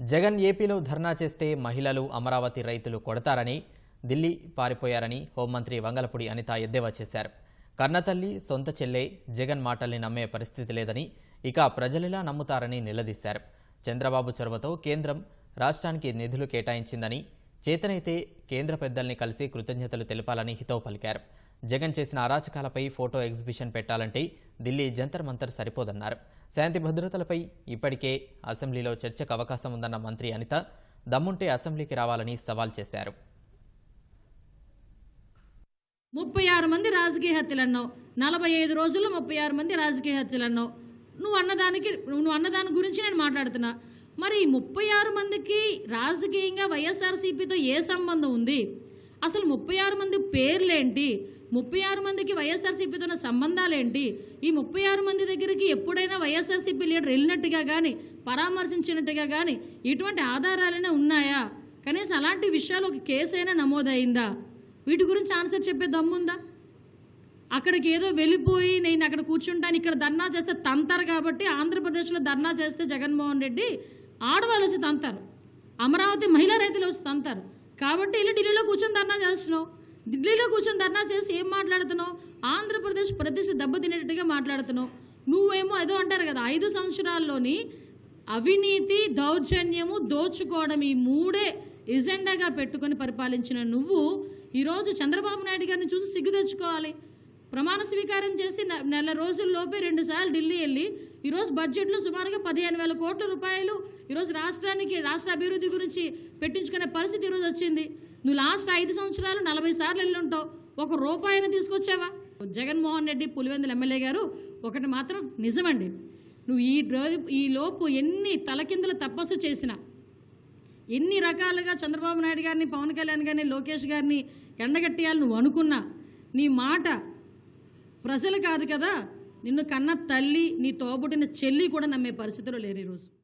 జగన్ ఏపీలో ధర్నా చేస్తే మహిళలు అమరావతి రైతులు కొడతారని ఢిల్లీ పారిపోయారని హోంమంత్రి వంగలపూడి అనిత ఎద్దేవా చేశారు. కన్నతల్లి సొంత చెల్లె జగన్ మాటల్ని నమ్మే పరిస్థితి లేదని ఇక ప్రజలెలా నమ్ముతారని నిలదీశారు. చంద్రబాబు చొరవతో కేంద్రం రాష్ట్రానికి నిధులు కేటాయించిందని చేతనైతే కేంద్ర పెద్దల్ని కలిసి కృతజ్ఞతలు తెలపాలని హితవు పలికారు. జగన్ చేసిన అరాచకాలపై ఫోటో ఎగ్జిబిషన్ పెట్టాలంటే ఢిల్లీ జంతర్ మంతర్ సరిపోదన్నారు. శాంతి భద్రతలపై ఇప్పటికే అసెంబ్లీలో చర్చకు అవకాశం ఉందన్న మంత్రి అనిత దమ్ముంటే అసెంబ్లీకి రావాలని సవాల్ చేశారు. ముప్పై ఆరు మంది రాజకీయ హత్యలన్నో నలభై ఐదు రోజుల్లో ముప్పై ఆరు మంది రాజకీయ హత్యలన్నో నువ్వు అన్నదానికి నువ్వు అన్నదాని గురించి నేను మాట్లాడుతున్నా. మరి ఈ ముప్పై ఆరు మందికి రాజకీయంగా వైఎస్ఆర్సీపీతో ఏ సంబంధం ఉంది? అసలు ముప్పై ఆరు మంది పేర్లేంటి? ముప్పై ఆరు మందికి వైఎస్ఆర్సీపీతో ఉన్న సంబంధాలేంటి? ఈ ముప్పై ఆరు మంది దగ్గరికి ఎప్పుడైనా వైఎస్ఆర్సీపీ లీడర్ వెళ్ళినట్టుగా కానీ పరామర్శించినట్టుగా కానీ ఇటువంటి ఆధారాలైనా ఉన్నాయా? కనీసం అలాంటి విషయాలు ఒక కేసైనా అయినా నమోదైందా వీటి గురించి ఆన్సర్ చెప్పే దమ్ముందా? అక్కడికి ఏదో వెళ్ళిపోయి నేను అక్కడ కూర్చుంటాను ఇక్కడ ధర్నా చేస్తే తంతారు కాబట్టి ఆంధ్రప్రదేశ్లో ధర్నా చేస్తే జగన్మోహన్ రెడ్డి ఆడవాళ్ళు వచ్చి తంతారు. అమరావతి మహిళా రైతులు వచ్చి తంతారు. కాబట్టి వెళ్ళి ఢిల్లీలో కూర్చొని ధర్నా చేస్తున్నావు. ఢిల్లీలో కూర్చొని ధర్నా చేసి ఏం మాట్లాడుతున్నావు? ఆంధ్రప్రదేశ్ ప్రతిష్ట దెబ్బతినేటట్టుగా మాట్లాడుతున్నావు. నువ్వేమో ఏదో అంటారు కదా ఐదు సంవత్సరాల్లోని అవినీతి దౌర్జన్యము దోచుకోవడం ఈ మూడే ఎజెండాగా పెట్టుకొని పరిపాలించిన నువ్వు ఈరోజు చంద్రబాబు నాయుడు గారిని చూసి సిగ్గు తెచ్చుకోవాలి. ప్రమాణ స్వీకారం చేసి నెల రోజుల్లోపే రెండుసార్లు ఢిల్లీ వెళ్ళి ఈరోజు బడ్జెట్లో సుమారుగా పదిహేను వేల కోట్ల రూపాయలు ఈరోజు రాష్ట్రానికి రాష్ట్ర అభివృద్ధి గురించి పెట్టించుకునే పరిస్థితి ఈరోజు వచ్చింది. నువ్వు లాస్ట్ ఐదు సంవత్సరాలు నలభై సార్లు వెళ్ళి ఉంటావు. ఒక రూపాయిని తీసుకొచ్చావా? జగన్మోహన్ రెడ్డి పులివెందుల ఎమ్మెల్యే గారు ఒకటి మాత్రం నిజమండి. నువ్వు ఈ రో- ఈ లోపు ఎన్ని తలకిందులు తపస్సు చేసినా ఎన్ని రకాలుగా చంద్రబాబు నాయుడు గారిని పవన్ కళ్యాణ్ గారిని లోకేష్ గారిని ఎండగట్టేయాలి నువ్వు అనుకున్నా నీ మాట ప్రజలు కాదు కదా. నిన్ను కన్న తల్లి నీ తోబుటిన చెల్లి కూడా నమ్మే పరిస్థితిలో లేరు ఈరోజు.